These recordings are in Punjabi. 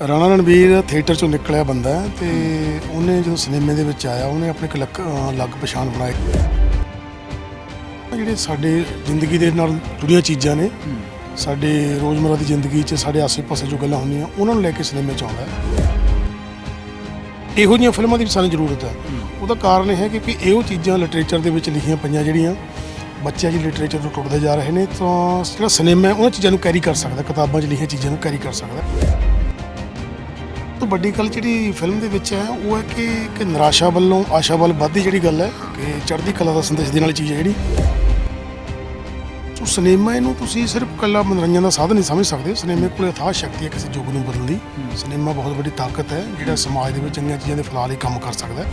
ਰਾਣਾ ਰਣਵੀਰ ਥੀਏਟਰ ਚੋਂ ਨਿਕਲਿਆ ਬੰਦਾ ਹੈ ਤੇ ਉਹਨੇ ਜਦੋਂ ਸਿਨੇਮੇ ਦੇ ਵਿੱਚ ਆਇਆ, ਉਹਨੇ ਆਪਣੇ ਇੱਕ ਲੱਕ ਅਹ ਅਲੱਗ ਪਛਾਣ ਬਣਾਈ ਜਿਹੜੇ ਸਾਡੇ ਜ਼ਿੰਦਗੀ ਦੇ ਨਾਲ ਜੁੜੀਆਂ ਚੀਜ਼ਾਂ ਨੇ, ਸਾਡੇ ਰੋਜ਼ਮਰਾ ਦੀ ਜ਼ਿੰਦਗੀ 'ਚ ਸਾਡੇ ਆਸੇ ਪਾਸੇ ਜੋ ਗੱਲਾਂ ਹੁੰਦੀਆਂ, ਉਹਨਾਂ ਨੂੰ ਲੈ ਕੇ ਸਿਨੇਮੇ 'ਚ ਆਉਂਦਾ ਹੈ। ਇਹੋ ਜਿਹੀਆਂ ਫਿਲਮਾਂ ਦੀ ਵੀ ਸਾਨੂੰ ਜ਼ਰੂਰਤ ਹੈ। ਉਹਦਾ ਕਾਰਨ ਇਹ ਹੈ ਕਿ ਕਿ ਇਹੋ ਚੀਜ਼ਾਂ ਲਿਟਰੇਚਰ ਦੇ ਵਿੱਚ ਲਿਖੀਆਂ ਪਈਆਂ ਜਿਹੜੀਆਂ ਬੱਚਿਆਂ ਜੀ ਲਿਟਰੇਚਰ ਤੋਂ ਟੁੱਟਦੇ ਜਾ ਰਹੇ ਨੇ, ਤਾਂ ਜਿਹੜਾ ਸਿਨੇਮਾ ਹੈ, ਉਹਨਾਂ ਚੀਜ਼ਾਂ ਨੂੰ ਕੈਰੀ ਕਰ ਸਕਦਾ, ਕਿਤਾਬਾਂ 'ਚ ਲਿਖੀਆਂ ਚੀਜ਼ਾਂ ਨੂੰ ਕੈਰੀ ਕਰ ਸਕਦਾ। ਤੋਂ ਵੱਡੀ ਗੱਲ ਜਿਹੜੀ ਫਿਲਮ ਦੇ ਵਿੱਚ ਹੈ, ਉਹ ਹੈ ਕਿ ਕਿ ਨਿਰਾਸ਼ਾ ਵੱਲੋਂ ਆਸ਼ਾ ਵੱਲ ਵੱਧਦੀ ਜਿਹੜੀ ਗੱਲ ਹੈ ਕਿ ਚੜ੍ਹਦੀ ਕਲਾ ਦਾ ਸੰਦੇਸ਼ ਦੇਣ ਵਾਲੀ ਚੀਜ਼ ਹੈ ਜਿਹੜੀ। ਸੋ ਸਿਨੇਮਾ ਇਹਨੂੰ ਤੁਸੀਂ ਸਿਰਫ ਕੱਲਾ ਮਨੋਰੰਜਨ ਦਾ ਸਾਧਨ ਨਹੀਂ ਸਮਝ ਸਕਦੇ। ਸਿਨੇਮੇ ਕੋਲ ਅਥਾਹ ਸ਼ਕਤੀ ਹੈ ਕਿਸੇ ਯੁੱਗ ਨੂੰ ਬਦਲਣ ਦੀ। ਸਿਨੇਮਾ ਬਹੁਤ ਵੱਡੀ ਤਾਕਤ ਹੈ, ਜਿਹੜਾ ਸਮਾਜ ਦੇ ਵਿੱਚ ਚੰਗੀਆਂ ਚੀਜ਼ਾਂ ਦੇ ਫੈਲਾਅ ਲਈ ਕੰਮ ਕਰ ਸਕਦਾ ਹੈ।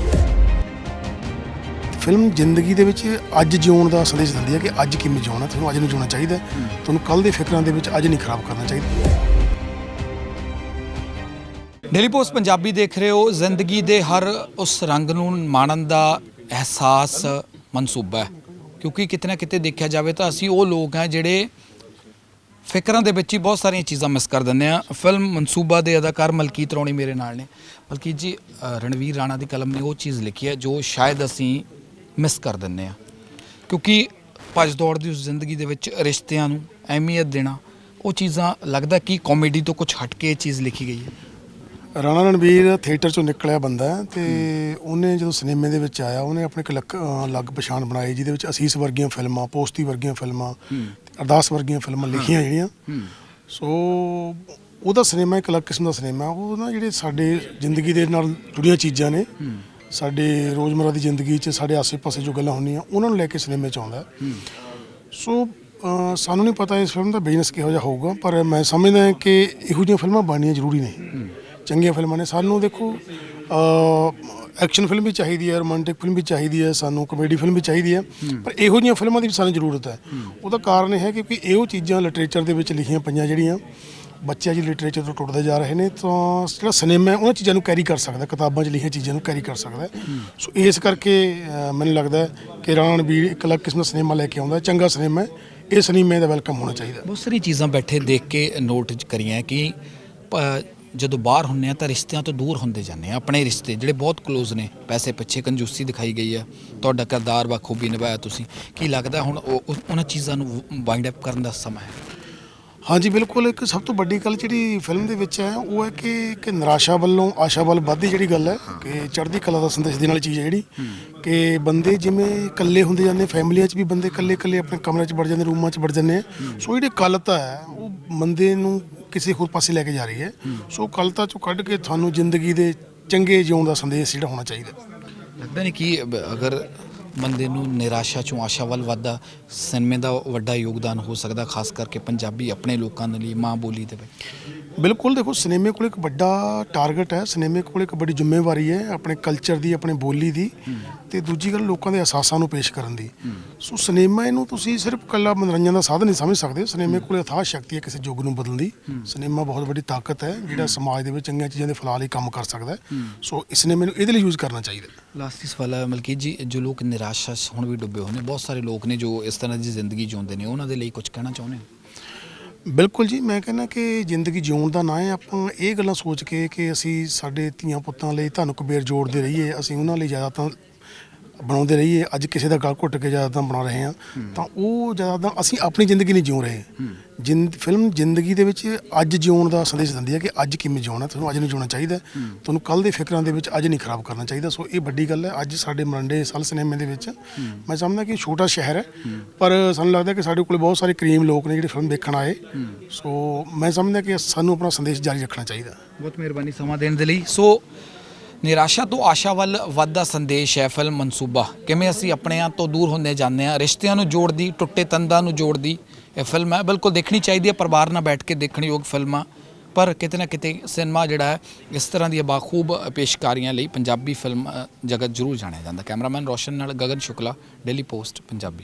ਫਿਲਮ ਜ਼ਿੰਦਗੀ ਦੇ ਵਿੱਚ ਅੱਜ ਜਿਉਣ ਦਾ ਸੰਦੇਸ਼ ਦਿੰਦੀ ਹੈ ਕਿ ਅੱਜ ਕਿਵੇਂ ਜਿਉਣਾ ਤੁਹਾਨੂੰ ਅੱਜ ਨੂੰ ਜਿਉਣਾ ਚਾਹੀਦਾ ਤੁਹਾਨੂੰ ਕੱਲ ਦੇ ਫਿਕਰਾਂ ਦੇ ਵਿੱਚ ਅੱਜ ਨਹੀਂ ਖਰਾਬ ਕਰਨਾ ਚਾਹੀਦਾ। ਡੇਲੀ ਪੋਸਟ ਪੰਜਾਬੀ ਦੇਖ ਰਹੇ ਹੋ। ਜ਼ਿੰਦਗੀ ਦੇ ਹਰ ਉਸ ਰੰਗ ਨੂੰ ਮਾਣਨ ਦਾ ਅਹਿਸਾਸ ਮਨਸੂਬਾ ਹੈ। ਕਿਉਂਕਿ ਕਿਤੇ ਨਾ ਕਿਤੇ ਦੇਖਿਆ ਜਾਵੇ ਤਾਂ ਅਸੀਂ ਉਹ ਲੋਕ ਹਾਂ ਜਿਹੜੇ ਫਿਕਰਾਂ ਦੇ ਵਿੱਚ ਹੀ ਬਹੁਤ ਸਾਰੀਆਂ ਚੀਜ਼ਾਂ ਮਿਸ ਕਰ ਦਿੰਦੇ ਆ ਫਿਲਮ ਮਨਸੂਬਾ ਦੇ ਅਦਾਕਾਰ ਮਲਕੀਤ ਰੌਣੀ ਮੇਰੇ ਨਾਲ ਨੇ। ਮਲਕੀਤ ਜੀ ਰਣਵੀਰ ਰਾਣਾ ਦੀ ਕਲਮ ਨੇ ਉਹ ਚੀਜ਼ ਲਿਖੀ ਹੈ ਜੋ ਸ਼ਾਇਦ ਅਸੀਂ ਮਿਸ ਕਰ ਦਿੰਦੇ ਆ ਕਿਉਂਕਿ ਭੱਜ ਦੌੜ ਦੀ ਉਸ ਜ਼ਿੰਦਗੀ ਦੇ ਵਿੱਚ ਰਿਸ਼ਤਿਆਂ ਨੂੰ ਅਹਿਮੀਅਤ ਦੇਣਾ, ਉਹ ਚੀਜ਼ਾਂ ਲੱਗਦਾ ਕਿ ਕਾਮੇਡੀ ਤੋਂ ਕੁਝ ਹਟ ਕੇ ਇਹ ਚੀਜ਼ ਲਿਖੀ ਗਈ ਹੈ। ਰਾਣਾ ਰਣਵੀਰ ਥੀਏਟਰ ਚੋਂ ਨਿਕਲਿਆ ਬੰਦਾ ਹੈ ਤੇ ਉਹਨੇ ਜਦੋਂ ਸਿਨੇਮੇ ਦੇ ਵਿੱਚ ਆਇਆ ਉਹਨੇ ਆਪਣੇ ਇੱਕ ਲੱਕ ਅਹ ਅਲੱਗ ਪਛਾਣ ਬਣਾਈ ਜਿਹਦੇ ਵਿੱਚ ਅਸੀਸ ਵਰਗੀਆਂ ਫਿਲਮਾਂ ਪੋਸਤੀ ਵਰਗੀਆਂ ਫਿਲਮਾਂ ਤੇ ਅਰਦਾਸ ਵਰਗੀਆਂ ਫਿਲਮਾਂ ਲਿਖੀਆਂ ਜਿਹੜੀਆਂ। ਸੋ ਉਹਦਾ ਸਿਨੇਮਾ ਇੱਕ ਅਲੱਗ ਕਿਸਮ ਦਾ ਸਿਨੇਮਾ ਉਹ ਨਾ ਜਿਹੜੇ ਸਾਡੇ ਜ਼ਿੰਦਗੀ ਦੇ ਨਾਲ ਜੁੜੀਆਂ ਚੀਜ਼ਾਂ ਨੇ ਸਾਡੇ ਰੋਜ਼ਮਰਰਾ ਦੀ ਜ਼ਿੰਦਗੀ 'ਚ ਸਾਡੇ ਆਸ-ਪਾਸੇ ਜੋ ਗੱਲਾਂ ਹੁੰਦੀਆਂ ਉਹਨਾਂ ਨੂੰ ਲੈ ਕੇ ਸਿਨੇਮੇ 'ਚ ਆਉਂਦਾ ਹੈ। ਸੋ ਅਹ ਸਾਨੂੰ ਨਹੀਂ ਪਤਾ ਇਸ ਫਿਲਮ ਦਾ ਬਿਜ਼ਨਸ ਕਿਹੋ ਜਿਹਾ ਹੋਊਗਾ ਪਰ ਮੈਂ ਸਮਝਦਾ ਕਿ ਇਹੋ ਜਿਹੀਆਂ ਫਿਲਮਾਂ ਬਣਨੀਆਂ ਜ਼ਰੂਰੀ ਨੇ ਚੰਗੀਆਂ ਫਿਲਮਾਂ ਨੇ। ਸਾਨੂੰ ਦੇਖੋ ਐਕਸ਼ਨ ਫਿਲਮ ਵੀ ਚਾਹੀਦੀ ਹੈ ਰੋਮਾਂਟਿਕ ਫਿਲਮ ਵੀ ਚਾਹੀਦੀ ਹੈ ਸਾਨੂੰ ਕਮੇਡੀ ਫਿਲਮ ਵੀ ਚਾਹੀਦੀ ਹੈ। ਪਰ ਇਹੋ ਜਿਹੀਆਂ ਫਿਲਮਾਂ ਦੀ ਵੀ ਸਾਨੂੰ ਜ਼ਰੂਰਤ ਹੈ। ਉਹਦਾ ਕਾਰਨ ਇਹ ਹੈ ਕਿ ਇਹੋ ਚੀਜ਼ਾਂ ਲਿਟਰੇਚਰ ਦੇ ਵਿੱਚ ਲਿਖੀਆਂ ਪਈਆਂ ਜਿਹੜੀਆਂ ਬੱਚੇ ਜੀ ਲਿਟਰੇਚਰ ਤੋਂ ਟੁੱਟਦੇ ਜਾ ਰਹੇ ਨੇ ਤਾਂ ਜਿਹੜਾ ਸਿਨੇਮਾ ਉਹਨਾਂ ਚੀਜ਼ਾਂ ਨੂੰ ਕੈਰੀ ਕਰ ਸਕਦਾ ਕਿਤਾਬਾਂ 'ਚ ਲਿਖੀਆਂ ਚੀਜ਼ਾਂ ਨੂੰ ਕੈਰੀ ਕਰ ਸਕਦਾ। ਸੋ ਇਸ ਕਰਕੇ ਮੈਨੂੰ ਲੱਗਦਾ ਕਿ ਰਾਣਾ ਰਣਬੀਰ ਇੱਕ ਅਲੱਗ ਕਿਸਮ ਦਾ ਸਿਨੇਮਾ ਲੈ ਕੇ ਆਉਂਦਾ। ਚੰਗਾ ਸਿਨੇਮਾ ਇਹ ਸਿਨੇਮੇ ਦਾ ਵੈਲਕਮ ਹੋਣਾ ਚਾਹੀਦਾ ਬਹੁਤ ਸਾਰੀ ਚੀਜ਼ਾਂ ਬੈਠੇ ਦੇਖ ਕੇ ਨੋਟ ਕਰੀਆਂ ਕਿ ਜਦੋਂ ਬਾਹਰ ਹੁੰਨੇ ਆ ਤਾਂ ਰਿਸ਼ਤਿਆਂ ਤੋਂ ਦੂਰ ਹੁੰਦੇ ਜਾਂਦੇ ਆ ਆਪਣੇ ਰਿਸ਼ਤੇ ਜਿਹੜੇ ਬਹੁਤ ক্লোਜ਼ ਨੇ ਪੈਸੇ ਪਿੱਛੇ ਕੰਜੂਸੀ ਦਿਖਾਈ ਗਈ ਹੈ। ਤੁਹਾਡਾ ਕਿਰਦਾਰ ਬਖੂਬੀ ਨਿਭਾਇਆ ਤੁਸੀਂ। ਕੀ ਲੱਗਦਾ ਹੁਣ ਉਹ- ਉਹ- ਉਹਨਾਂ ਚੀਜ਼ਾਂ ਨੂੰ ਵਾਈਂਡ ਅਪ ਕਰਨ ਦਾ ਸਮਾਂ ਹੈ? ਹਾਂਜੀ ਬਿਲਕੁਲ। ਇੱਕ ਸਭ ਤੋਂ ਵੱਡੀ ਗੱਲ ਜਿਹੜੀ ਫਿਲਮ ਦੇ ਵਿੱਚ ਹੈ ਉਹ ਹੈ ਕਿ ਕਿ ਨਿਰਾਸ਼ਾ ਵੱਲੋਂ ਆਸ਼ਾ ਵੱਲ ਵੱਧਦੀ ਜਿਹੜੀ ਗੱਲ ਹੈ ਕਿ ਚੜ੍ਹਦੀ ਕਲਾ ਦਾ ਸੰਦੇਸ਼ ਦੇਣ ਵਾਲੀ ਚੀਜ਼ ਹੈ ਜਿਹੜੀ। ਕਿ ਬੰਦੇ ਜਿਵੇਂ ਇਕੱਲੇ ਹੁੰਦੇ ਜਾਂਦੇ ਫੈਮਲੀਆਂ 'ਚ ਵੀ ਬੰਦੇ ਇਕੱਲੇ ਇਕੱਲੇ ਆਪਣੇ ਕਮਰੇ 'ਚ ਵੜ ਜਾਂਦੇ ਰੂਮਾਂ 'ਚ ਵੜ ਜਾਂਦੇ ਆ। ਸੋ ਜਿਹੜੀ ਕਲਤਾ ਹੈ ਉਹ ਬੰਦੇ ਨੂੰ ਕਿਸੇ ਹੋਰ ਪਾਸੇ ਲੈ ਕੇ ਜਾ ਰਹੀ ਹੈ। ਸੋ ਕਲਤਾ ਚੋਂ ਕੱਢ ਕੇ ਤੁਹਾਨੂੰ ਜ਼ਿੰਦਗੀ ਦੇ ਚੰਗੇ ਜਿਉਣ ਦਾ ਸੰਦੇਸ਼ ਜਿਹੜਾ ਹੋਣਾ ਚਾਹੀਦਾ। ਲੱਗਦਾ ਨਹੀਂ ਕਿ ਅਗਰ ਬੰਦੇ ਨੂੰ ਨਿਰਾਸ਼ਾ ਚੋਂ ਆਸ਼ਾ ਵੱਲ ਵੱਧਦਾ ਸਿਨੇਮੇ ਦਾ ਵੱਡਾ ਯੋਗਦਾਨ ਹੋ ਸਕਦਾ, ਖਾਸ ਕਰਕੇ ਪੰਜਾਬੀ ਆਪਣੇ ਲੋਕਾਂ ਦੇ ਲਈ, ਮਾਂ ਬੋਲੀ ਦੇ ਵਿੱਚ। ਬਿਲਕੁਲ, ਦੇਖੋ ਸਿਨੇਮੇ ਕੋਲ ਇੱਕ ਵੱਡਾ ਟਾਰਗੇਟ ਹੈ। ਸਿਨੇਮੇ ਕੋਲ ਇੱਕ ਵੱਡੀ ਜ਼ਿੰਮੇਵਾਰੀ ਹੈ ਆਪਣੇ ਕਲਚਰ ਦੀ, ਆਪਣੇ ਬੋਲੀ ਦੀ ਤੇ ਦੂਜੀ ਗੱਲ ਲੋਕਾਂ ਦੇ ਅਹਿਸਾਸਾਂ ਨੂੰ ਪੇਸ਼ ਕਰਨ ਦੀ। ਸੋ ਸਿਨੇਮਾ ਇਹਨੂੰ ਤੁਸੀਂ ਸਿਰਫ ਕੱਲਾ ਮਨੋਰੰਜਨ ਦਾ ਸਾਧਨ ਨਹੀਂ ਸਮਝ ਸਕਦੇ। ਸਿਨੇਮੇ ਕੋਲ ਅਥਾਹ ਸ਼ਕਤੀ ਹੈ ਕਿਸੇ ਯੁੱਗ ਨੂੰ ਬਦਲਣ ਦੀ। ਸਿਨੇਮਾ ਬਹੁਤ ਵੱਡੀ ਤਾਕਤ ਹੈ, ਜਿਹੜਾ ਸਮਾਜ ਦੇ ਵਿੱਚ ਚੰਗੀਆਂ ਚੀਜ਼ਾਂ ਦੇ ਫੈਲਾਅ ਲਈ ਕੰਮ ਕਰ ਸਕਦਾ ਹੈ। ਸੋ ਇਸ ਸਿਨੇਮੇ ਨੂੰ ਇਹਦੇ ਲਈ ਯੂਜ਼ ਕਰਨਾ ਚਾਹੀਦਾ ਲਾਸਟ ਸਵਾਲ ਹੈ, ਮਲਕੀਤ ਜੀ, ਜੋ ਲੋਕ ਨਿਰਾਸ਼ਾ, ਹੁਣ ਵੀ ਡੁੱਬੇ ਹੋਏ ਨੇ। ਬਹੁਤ ਸਾਰੇ ਲੋਕ ਨੇ ਜੋ ਇਸ ਤਰ੍ਹਾਂ ਦੀ ਜ਼ਿੰਦਗੀ ਜਿਉਂਦੇ ਨੇ। ਉਹਨਾਂ ਦੇ ਲਈ ਕੁਝ ਕਹਿਣਾ ਚਾਹੁੰਦੇ ਹੋ? ਬਿਲਕੁਲ ਜੀ, ਮੈਂ ਕਹਿੰਦਾ ਕਿ ਜ਼ਿੰਦਗੀ ਜਿਉਣ ਦਾ ਨਾਂ ਹੈ, ਆਪਾਂ ਇਹ ਗੱਲਾਂ ਸੋਚ ਕੇ ਕਿ ਅਸੀਂ ਸਾਡੇ ਧੀਆਂ ਪੁੱਤਾਂ ਲਈ ਤੁਹਾਨੂੰ ਕਬੀਰ ਜੋੜਦੇ ਰਹੀਏ, ਅਸੀਂ ਉਹਨਾਂ ਲਈ ਜ਼ਿਆਦਾ ਤਾਂ ਬਣਾਉਂਦੇ ਰਹੀਏ, ਅੱਜ ਕਿਸੇ ਦਾ ਗਲ ਘੁੱਟ ਕੇ ਜ਼ਿਆਦਾ ਬਣਾ ਰਹੇ ਹਾਂ, ਤਾਂ ਉਹ ਜ਼ਿਆਦਾ ਅਸੀਂ ਆਪਣੀ ਜ਼ਿੰਦਗੀ ਨਹੀਂ ਜਿਉ ਰਹੇ। ਜਿੰਦ, ਫਿਲਮ ਜ਼ਿੰਦਗੀ ਦੇ ਵਿੱਚ ਅੱਜ ਜਿਉਣ ਦਾ ਸੰਦੇਸ਼ ਦਿੰਦੀ ਹੈ ਕਿ ਅੱਜ ਕਿਵੇਂ ਜਿਉਣਾ, ਤੁਹਾਨੂੰ ਅੱਜ ਨੂੰ ਜਿਉਣਾ ਚਾਹੀਦਾ ਤੁਹਾਨੂੰ ਕੱਲ ਦੇ ਫਿਕਰਾਂ ਦੇ ਵਿੱਚ ਅੱਜ ਨਹੀਂ ਖਰਾਬ ਕਰਨਾ ਚਾਹੀਦਾ। ਸੋ ਇਹ ਵੱਡੀ ਗੱਲ ਹੈ, ਅੱਜ ਸਾਡੇ ਮਰੰਡੇ ਸਲ ਸਿਨੇਮੇ ਦੇ ਵਿੱਚ ਮੈਂ ਸਮਝਦਾ ਕਿ ਛੋਟਾ ਸ਼ਹਿਰ ਹੈ, ਪਰ ਸਾਨੂੰ ਲੱਗਦਾ ਕਿ ਸਾਡੇ ਕੋਲ ਬਹੁਤ ਸਾਰੇ ਕਰੀਮ ਲੋਕ ਨੇ ਜਿਹੜੇ ਫਿਲਮ ਦੇਖਣ ਆਏ। ਸੋ ਮੈਂ ਸਮਝਦਾ ਕਿ ਸਾਨੂੰ ਆਪਣਾ ਸੰਦੇਸ਼ ਜਾਰੀ ਰੱਖਣਾ ਚਾਹੀਦਾ। ਬਹੁਤ ਮਿਹਰਬਾਨੀ ਸਮਾਂ ਦੇਣ ਦੇ ਲਈ। ਸੋ ਨਿਰਾਸ਼ਾ ਤੋਂ ਆਸ਼ਾ ਵੱਲ ਵੱਧਦਾ ਸੰਦੇਸ਼ ਹੈ ਫਿਲਮ ਮਨਸੂਬਾ। ਕਿਵੇਂ ਅਸੀਂ ਆਪਣਿਆਂ ਤੋਂ ਦੂਰ ਹੁੰਦੇ ਜਾਂਦੇ ਹਾਂ, ਰਿਸ਼ਤਿਆਂ ਨੂੰ ਜੋੜਦੀ, ਟੁੱਟੇ ਤੰਦਾਂ ਨੂੰ ਜੋੜਦੀ, ਇਹ ਫਿਲਮ ਹੈ। ਬਿਲਕੁਲ ਦੇਖਣੀ ਚਾਹੀਦੀ ਹੈ, ਪਰਿਵਾਰ ਨਾਲ ਬੈਠ ਕੇ ਦੇਖਣ ਯੋਗ ਫਿਲਮ। ਪਰ ਕਿਤੇ ਨਾ ਕਿਤੇ ਸਿਨੇਮਾ ਜਿਹੜਾ ਹੈ, ਇਸ ਤਰ੍ਹਾਂ ਦੀਆਂ ਬਾਖੂਬ ਪੇਸ਼ਕਾਰੀਆਂ ਲਈ ਪੰਜਾਬੀ ਫਿਲਮ ਜਗਤ ਜ਼ਰੂਰ ਜਾਣਿਆ ਜਾਂਦਾ। ਕੈਮਰਾਮੈਨ ਰੋਸ਼ਨ ਨਾਲ ਗਗਨ ਸ਼ੁਕਲਾ, ਡੇਲੀ ਪੋਸਟ, ਪੰਜਾਬੀ।